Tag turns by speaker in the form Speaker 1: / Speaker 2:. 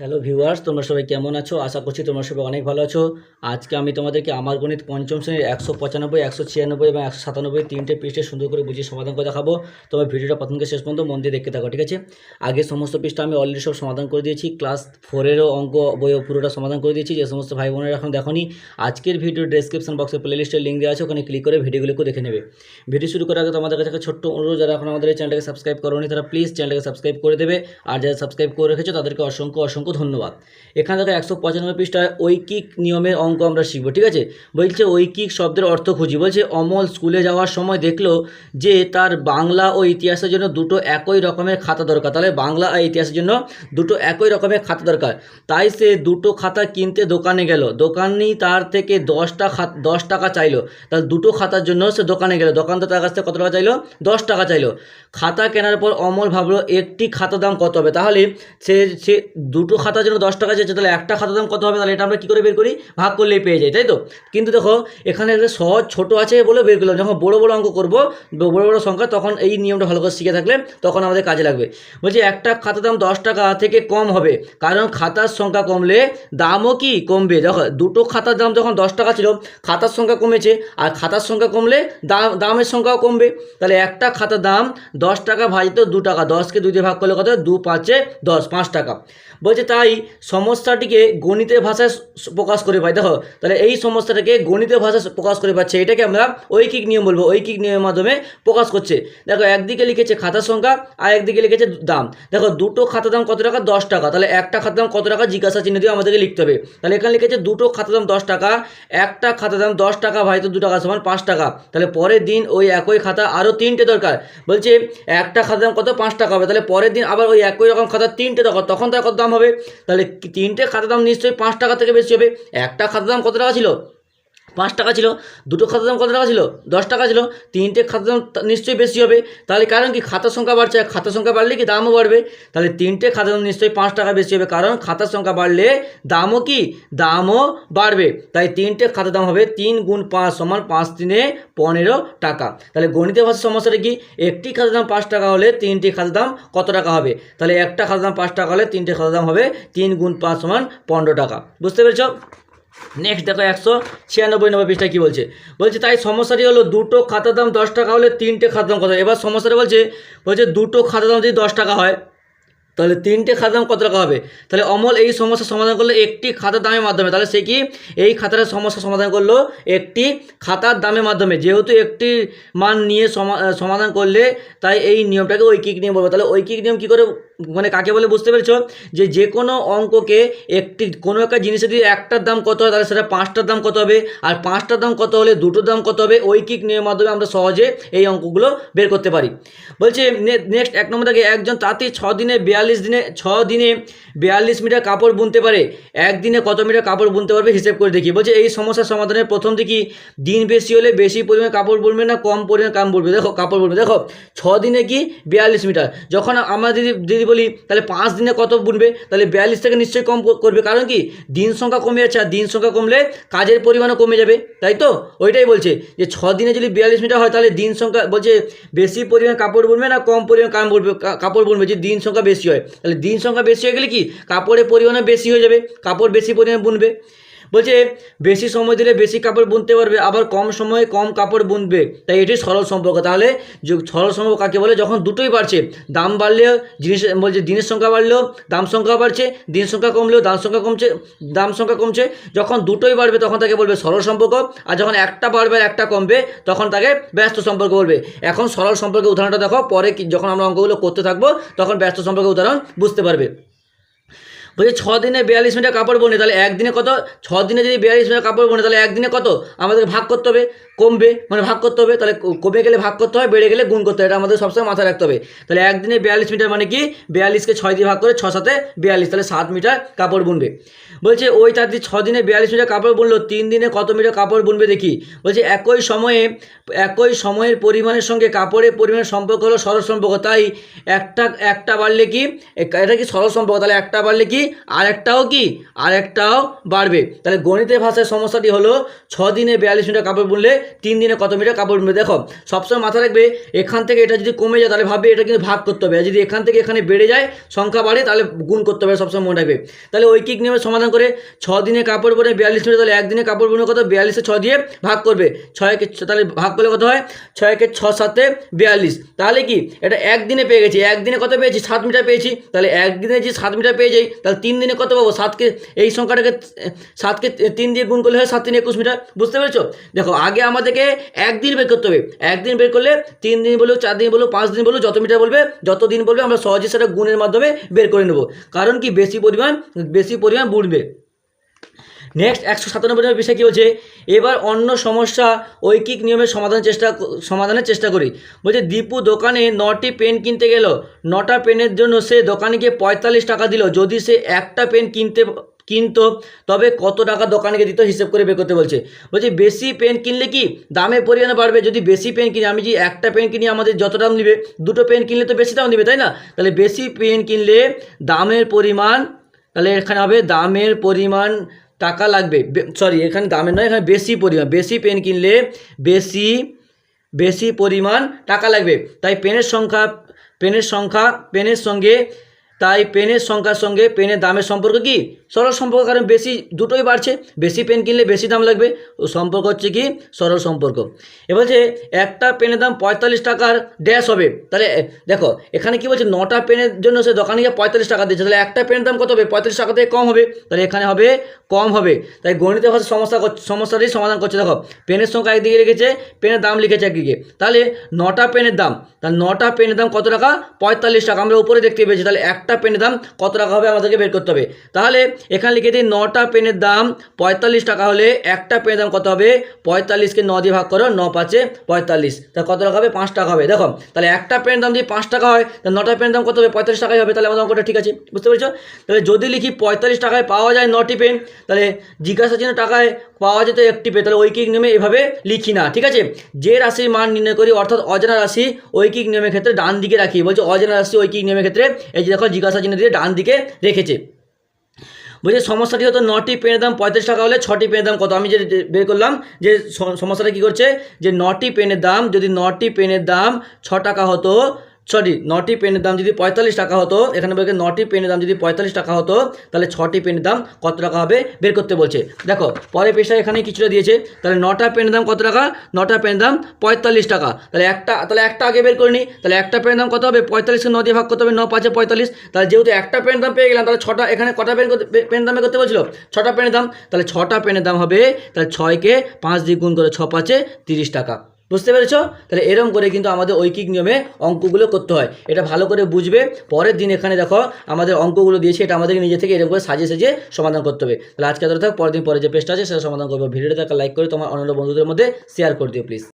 Speaker 1: Hello viewers তোমরা সবাই কেমন আছো? আশা করছি তোমরা সবাই অনেক ভালো আছো। আজকে আমি তোমাদেরকে আমার গণিত পঞ্চম শ্রেণির একশো পঁচানব্বই, একশো ছিয়ানব্বই এবং একশো সাতানব্বই তিনটে পৃষ্ঠে সুন্দর করে বুঝিয়ে সমাধান করে দেখাবো। তোমার ভিডিওটা প্রথম থেকে শেষ পর্যন্ত মন দিয়ে দেখতে থাকো, ঠিক আছে? আগে সমস্ত পৃষ্ঠা আমি অলরেডি সব সমাধান করে দিয়েছি। ক্লাস ফোরেরও অঙ্ক বইও পুরোটা সমাধান করে দিয়েছি। যে সমস্ত ভাই বোনেরা এখন দেখোনি, আজকের ভিডিও ডেসক্রিপশন বক্সে প্লেলিস্টের লিঙ্ক দেওয়া আছে, ওখানে ক্লিক করে ভিডিওগুলোকে দেখে নেবে। ভিডিও শুরু করার আগে তোমাদের কাছে ছোট্ট অনুরোধ, যারা এখন আমাদের চ্যানেলটাকে সাবস্ক্রাইব করোনি, তারা প্লিজ চ্যানেলটাকে সাবস্ক্রাইব করে দেবে। আর যারা সাবস্ক্রাইব করে রেখেছো, তাদেরকে অসংখ্য অসংখ্য ধন্যবাদ। এখানে দেখো একশো পঁচানব্বই পৃষ্ঠায় ঐকিক নিয়মের অঙ্ক আমরা শিখব, ঠিক আছে? বলছে ঐকিক শব্দের অর্থ খুঁজি। বলছে, অমল স্কুলে যাওয়ার সময় দেখল যে তার বাংলা ও ইতিহাসের জন্য দুটো একই রকমের খাতা দরকার। তাহলে বাংলা আর ইতিহাসের জন্য দুটো একই রকমের খাতা দরকার। তাই সে দুটো খাতা কিনতে দোকানে গেল। দোকানি তার থেকে দশটা খাত দশ টাকা চাইলো। তাহলে দুটো খাতার জন্য সে দোকানে গেল। দোকানদার তার কাছ থেকে কত টাকা চাইলো? দশ টাকা চাইলো। খাতা কেনার পর অমল ভাবলো, একটি খাতা দাম কত হবে? তাহলে সে সে দুটো খাতার জন্য দশ টাকা চেয়েছে তাহলে একটা খাতার দাম কত হবে? তাহলে এটা আমরা কী করে বের করি? ভাগ করলেই পেয়ে যাই, তাই তো? কিন্তু দেখো, এখানে একটা সহজ ছোট আছে বলে বের করলাম। যখন বড় বড় অঙ্ক করব, বড় বড় সংখ্যা, তখন এই নিয়মটা ভালো করে শিখে থাকলে তখন আমাদের কাজে লাগবে। বলছি, একটা খাতার দাম দশ টাকা থেকে কম হবে, কারণ খাতার সংখ্যা কমলে দামও কি কমবে? দেখো, দুটো খাতার দাম যখন দশ টাকা ছিল, খাতার সংখ্যা কমেছে, আর খাতার সংখ্যা কমলে দাম, দামের সংখ্যাও কমবে। তাহলে একটা খাতার দাম দশ টাকা ভাজিত দু টাকা, দশকে দুই দিয়ে ভাগ করলে কত দু পাঁচে দশ, পাঁচ টাকা। বলছে তাই সমস্যাটিকে গণিতের ভাষায় প্রকাশ করে পাই দেখো, তাহলে এই সমস্যাটাকে গণিতের ভাষায় প্রকাশ করে পাচ্ছে। এটাকে আমরা ঐকিক নিয়ম বলব। ঐকিক নিয়মের মাধ্যমে প্রকাশ করছে। দেখো, একদিকে লিখেছে খাতার সংখ্যা আর একদিকে লিখেছে দাম। দেখো, দুটো খাতার দাম কত টাকা? দশ টাকা। তাহলে একটা খাতার দাম কত টাকা? জিজ্ঞাসা চিহ্ন দিয়ে আমাদেরকে লিখতে হবে। তাহলে এখানে লিখেছে দুটো খাতার দাম দশ টাকা, একটা খাতার দাম দশ টাকা, ভাই, তো দু টাকা সমান পাঁচ টাকা। তাহলে পরের দিন ওই একই খাতা আরও তিনটে দরকার। বলছে, একটা খাতার দাম কত? পাঁচ টাকা হবে। তাহলে পরের দিন আবার ওই একই রকম খাতা তিনটে দরকার। তখন তার কত দাম হবে? তাহলে তিনটে খাতার দাম নিশ্চয়ই পাঁচ টাকা থেকে বেশি হবে। একটা খাতার দাম কত টাকা ছিল? পাঁচ টাকা ছিল, দুটো খাতার দাম কত টাকা ছিল? দশ টাকা ছিল। তিনটে খাতার দাম নিশ্চয়ই বেশি হবে। তাহলে কারণ কি? খাতার সংখ্যা বাড়ছে। খাতার সংখ্যা বাড়লে কি দামও বাড়বে? তাহলে তিনটে খাতার দাম নিশ্চয়ই পাঁচ টাকা বেশি হবে। কারণ খাতার সংখ্যা বাড়লে দামও কি? দামও বাড়বে। তাই তিনটে খাতার দাম হবে তিন গুণ পাঁচ সমান পাঁচ তিনে পনেরো টাকা। তাহলে গণিতের ভাষার সমস্যাটা কি? একটি খাতার দাম পাঁচ টাকা হলে তিনটি খাতার দাম কত টাকা হবে? তাহলে একটা খাতার দাম পাঁচ টাকা হলে তিনটে খাতার দাম হবে তিন গুণ পাঁচ সমান পনেরো টাকা। বুঝতে পেরেছ? নেক্সট দেখো একশো ছিয়ানব্বই নম্বর পৃষ্ঠায় কী বলছে? বলছে, তাই সমস্যাটি হলো দুটো খাতার দাম দশ টাকা হলে তিনটে খাতার দাম কত এবার সমস্যাটা বলছে বলছে, দুটো খাতার দাম যদি দশ টাকা হয় তাহলে তিনটে খাতার দাম কত টাকা হবে? তাহলে অমল এই সমস্যার সমাধান করল একটি খাতার দামের মাধ্যমে। তাহলে সে কি? এই খাতার সমস্যা সমাধান করল একটি খাতার দামের মাধ্যমে। যেহেতু একটি মান নিয়ে সমা- সমাধান করলে তাই এই নিয়মটাকে ঐকিক নিয়ম বলব। তাহলে ঐকিক নিয়ম কী করে মানে কাকে বলে বুঝতে পেরেছ? যে যে কোনো অঙ্ককে একটি, কোনো একটা জিনিসের যদি একটার দাম কত হয়, তাহলে সেটা পাঁচটার দাম কত হবে? আর পাঁচটার দাম কত হলে দুটোর দাম কত হবে? ঐকিক নিয়মের মাধ্যমে আমরা সহজে এই অঙ্কগুলো বের করতে পারি। বলছে নেক্সট এক নম্বর থেকে একজন তাঁতি ছ দিনে বিয়াল্লিশ দিনে, ছ দিনে বিয়াল্লিশ মিটার কাপড় বুনতে পারে। একদিনে কত মিটার কাপড় বুনতে পারবে হিসেব করে দেখি। বলছে, এই সমস্যার সমাধানের প্রথম দিকে দিন বেশি হলে বেশি পরিমাণে কাপড় বুনবে না, কম পরিমাণে কাম বুনবে। দেখো, কাপড় বুনবে। দেখো, ছ দিনে কি বিয়াল্লিশ মিটার? যখন আমরা যদি যদি বলি, তাহলে পাঁচ দিনে কত বুনবে? তাহলে বিয়াল্লিশ থেকে নিশ্চয়ই কম করবে। কারণ কি? দিন সংখ্যা কমে যাচ্ছে, আর দিন সংখ্যা কমলে কাজের পরিমাণও কমে যাবে। তাই তো? ওইটাই বলছে যে, ছ দিনে যদি বিয়াল্লিশ মিটার হয়, তাহলে দিন সংখ্যা বলছে বেশি পরিমাণ কাপড় বুনবে না, কম পরিমাণ কাম বুনবে কাপড় বুনবে। যে দিন সংখ্যা বেশি হয় তাহলে দিন সংখ্যা বেশি হয়ে গেলে কি? কাপড়ের পরিমাণও বেশি হয়ে যাবে, কাপড় বেশি পরিমাণে বুনবে। বলছে, বেশি সময় দিলে বেশি কাপড় বুনতে পারবে, আবার কম সময়ে কম কাপড় বুনবে। তাই এটি সরল সম্পর্ক। তাহলে সরল সম্পর্ক কাকে বলে? যখন দুটোই বাড়ছে, দাম বাড়লেও জিনিস, বলছে দিনের সংখ্যা বাড়লেও দাম সংখ্যা বাড়ছে দিন সংখ্যা কমলেও দাম সংখ্যা কমছে, দাম সংখ্যা কমছে। যখন দুটোই বাড়বে, তখন তাকে বলবে সরল সম্পর্ক, আর যখন একটা বাড়বে আর একটা কমবে, তখন তাকে ব্যস্ত সম্পর্ক বলবে। এখন সরল সম্পর্কের উদাহরণটা দেখো, পরে যখন আমরা অঙ্কগুলো করতে থাকব, তখন ব্যস্ত সম্পর্কের উদাহরণ বুঝতে পারবে। বলছে ছ দিনে বিয়াল্লিশ মিটার কাপড় বনে, তাহলে একদিনে কত? ছ দিনে যদি বিয়াল্লিশ মিটার কাপড় বনে, তাহলে একদিনে কত? আমাদেরকে ভাগ করতে হবে, কমবে মানে ভাগ করতে হবে, তাহলে কমে গেলে ভাগ করতে হয়, বেড়ে গেলে গুণ করতে হবে এটা আমাদের সবসময় মাথায় রাখতে হবে। তাহলে একদিনে বিয়াল্লিশ মিটার মানে কি? বিয়াল্লিশকে ছয় দিয়ে ভাগ করে ছ সাথে বিয়াল্লিশ, তাহলে সাত মিটার কাপড় বুনবে। বলছে ওই তার ছ দিনে বিয়াল্লিশ মিটার কাপড় বুনলো, তিন দিনে কত মিটার কাপড় বুনবে দেখি? বলছে একই সময়ে, একই সময়ের পরিমাণের সঙ্গে কাপড়ের পরিমাণের সম্পর্ক হলো সরল সম্পর্ক, তাই একটা একটা বাড়লে কি? এটা কি সরল সম্পর্ক? তাহলে একটা বাড়লে কি? আর একটাও কি? আর একটাও বাড়বে। তাহলে গণিতের ভাষায় সমস্যাটি হলো ছ দিনে বিয়াল্লিশ মিটার কাপড় বুনলে তিন দিনে কত মিটার কাপড় বুনবে? দেখো, সবসময় মাথা রাখবে, এখান থেকে এটা যদি কমে যায়, তাহলে ভাববে এটা কিন্তু ভাগ করতে হবে। আর যদি এখান থেকে এখানে বেড়ে যায়, সংখ্যা বাড়ে, তাহলে গুণ করতে হবে, সবসময় মনে রাখবে। তাহলে ঐকিক নিয়মের সমাধান করে ছ দিনে কাপড় বুনে বিয়াল্লিশ মিটার, তাহলে একদিনে কাপড় বুনে কত? বিয়াল্লিশে ছ দিয়ে ভাগ করবে। ছয়কে তাহলে ভাগ করলে কত হয়? ছয়কে ছ, সাতে বিয়াল্লিশ। তাহলে কি? এটা একদিনে পেয়ে গেছি। একদিনে কত পেয়েছি? সাত মিটার পেয়েছি। তাহলে একদিনে যে সাত মিটার পেয়ে যাই, তাহলে তিন দিনে কত পাবো? সাতকে, এই সংখ্যাটাকে, সাতকে তিন দিয়ে গুণ করলে হয় সাত তিন একুশ মিটার। বুঝতে পেরেছ? দেখো, আগে আমাদেরকে একদিন বের করতে হবে। একদিন বের করলে তিন দিন বলো, চার দিন বলো, পাঁচ দিন বলো, যত মিটার বলবে, যত দিন বলবে, আমরা সহজে সেটা গুণের মাধ্যমে বের করে নেব। কারণ কি? বেশি পরিমাণ বেশি পরিমাণ বুড়বে। নেক্সট একশো সাতানব্বই নম্বর বিষয় কী বলছে? এবার অন্য সমস্যা, ঐকিক নিয়মের সমাধানের চেষ্টা সমাধানের চেষ্টা করি। বলছে, দীপু দোকানে নটি পেন কিনতে গেল। নটা পেনের জন্য সে দোকানে গিয়ে পঁয়তাল্লিশ টাকা দিল। যদি সে একটা পেন কিনতে, কিনতো, তবে কত টাকা দোকানকে দিত হিসেব করে বের করতে বলছে। বলছে, বেশি পেন কিনলে কি দামের পরিমাণে বাড়বে? যদি বেশি পেন কিনি, আমি যে একটা পেন কিনি, আমাদের যত দাম নেবে দুটো পেন কিনলে তো বেশি দাম নেবে তাই না? তাহলে বেশি পেন কিনলে দামের পরিমাণ, তাহলে এখানে হবে দামের পরিমাণ টাকা লাগবে। সরি এখানে দামের নয়, এখানে বেশি পরিমাণ, বেশি পেন কিনলে বেশি বেশি পরিমাণ টাকা লাগবে। তাই পেনের সংখ্যা পেনের সংখ্যা পেনের সঙ্গে তাই পেনের সংখ্যার সঙ্গে পেনের দামের সম্পর্ক কি? সরল সম্পর্ক কারণ বেশি দুটোই বাড়ছে, বেশি পেন কিনলে বেশি দাম লাগবে। ও সম্পর্ক হচ্ছে কি? সরল সম্পর্ক। এবার যে একটা পেনের দাম পঁয়তাল্লিশ টাকার ড্যাশ হবে। তাহলে দেখো, এখানে কি বলছে? নটা পেনের জন্য সে দোকানে গিয়ে পঁয়তাল্লিশ টাকা দিচ্ছে। তাহলে একটা পেনের দাম কত হবে? পঁয়তাল্লিশ টাকা থেকে কম হবে। তাহলে এখানে হবে, কম হবে। তাই গণিত ভাষা সমস্যা সমস্যাটি সমাধান করছে। দেখো, পেনের সংখ্যা একদিকে লিখেছে, পেনের দাম লিখেছে একদিকে। তাহলে নটা পেনের দাম, তাহলে নটা পেনের দাম কত টাকা? পঁয়তাল্লিশ টাকা। আমরা উপরে দেখতে পেয়েছি। তাহলে একটা পেনের দাম কত টাকা হবে আমাদেরকে বের করতে হবে। তাহলে এখানে লিখে দিই, নটা পেনের দাম পঁয়তাল্লিশ টাকা হলে একটা পেনের দাম কত হবে? পঁয়তাল্লিশকে ন দিয়ে ভাগ করো, ন পাঁচে পঁয়তাল্লিশ। তাহলে কত টাকা হবে? পাঁচ টাকা হবে। দেখো, তাহলে একটা পেনের দাম যদি পাঁচ টাকা হয়, তাহলে নটা পেনের দাম কত হবে? পঁয়তাল্লিশ টাকাই হবে। তাহলে আমাদের অঙ্কটা ঠিক আছে, বুঝতে পেরেছ? তাহলে যদি লিখি পঁয়তাল্লিশ টাকায় পাওয়া যায় নটি পেন, তাহলে জিজ্ঞাসা চিহ্ন টাকায় পাওয়া যেত একটি পেন, তাহলে ঐকিক নিয়মে এভাবে লিখি না, ঠিক আছে? যে রাশির মান নির্ণয় করি, অর্থাৎ অজানা রাশি ঐকিক নিয়মের ক্ষেত্রে ডান দিকে রাখি। বলছে অজানা রাশি ঐকিক নিয়মের ক্ষেত্রে, এই যে দেখো জিজ্ঞাসা চিহ্ন দিয়ে ডান দিকে রেখেছে। বলছে, সমস্যাটি হতো নটি পেনের দাম পঁয়ত্রিশ টাকা হলে ছটি পেনের দাম কত? আমি যে বের করলাম যে সমস্যাটা কী করছে? যে নটি পেনের দাম, যদি নটি পেনের দাম ছ টাকা হতো সরি, নটি পেনের দাম যদি পঁয়তাল্লিশ টাকা হতো, এখানে বলছে নটি পেনের দাম যদি পঁয়তাল্লিশ টাকা হতো, তাহলে ছটি পেনের দাম কত টাকা হবে? বের করতে বলছে। দেখো পরে পেশায় এখানে কিছুটা দিয়েছে, তাহলে নটা পেনের দাম কত টাকা? নটা পেনের দাম পঁয়তাল্লিশ টাকা। তাহলে একটা তাহলে একটা আগে বের করে নিই তাহলে একটা পেনের দাম কত হবে? পঁয়তাল্লিশকে ন দিয়ে ভাগ করতে হবে, ন পাঁচে পঁয়তাল্লিশ। তাহলে যেহেতু একটা পেনের দাম পেয়ে গেলাম, তাহলে ছটা, এখানে কটা পেন পেনের দামে করতে বলছিল? ছটা পেনের দাম। তাহলে ছটা পেনের দাম হবে, তাহলে ছয়কে পাঁচ দিয়ে গুণ করে ছ পাঁচে তিরিশ টাকা। বুঝতে পেরেছ? তাহলে এরম করে কিন্তু আমাদের ঐকিক নিয়মে অঙ্কগুলো করতে হয়। এটা ভালো করে বুঝবে। পরের দিন এখানে দেখো, আমাদের অঙ্কগুলো দিয়েছে, এটা আমাদেরকে নিজে থেকে এরকম করে সাজিয়ে সাজিয়ে সমাধান করতে হবে। তাহলে আজকে ধরে থাক, পরের দিন পরে যে পেস্ট আছে, সেটা সমাধান করব। ভিডিওটা লাইক করে তোমার অন্য বন্ধুদের মধ্যে শেয়ার করে দিও প্লিজ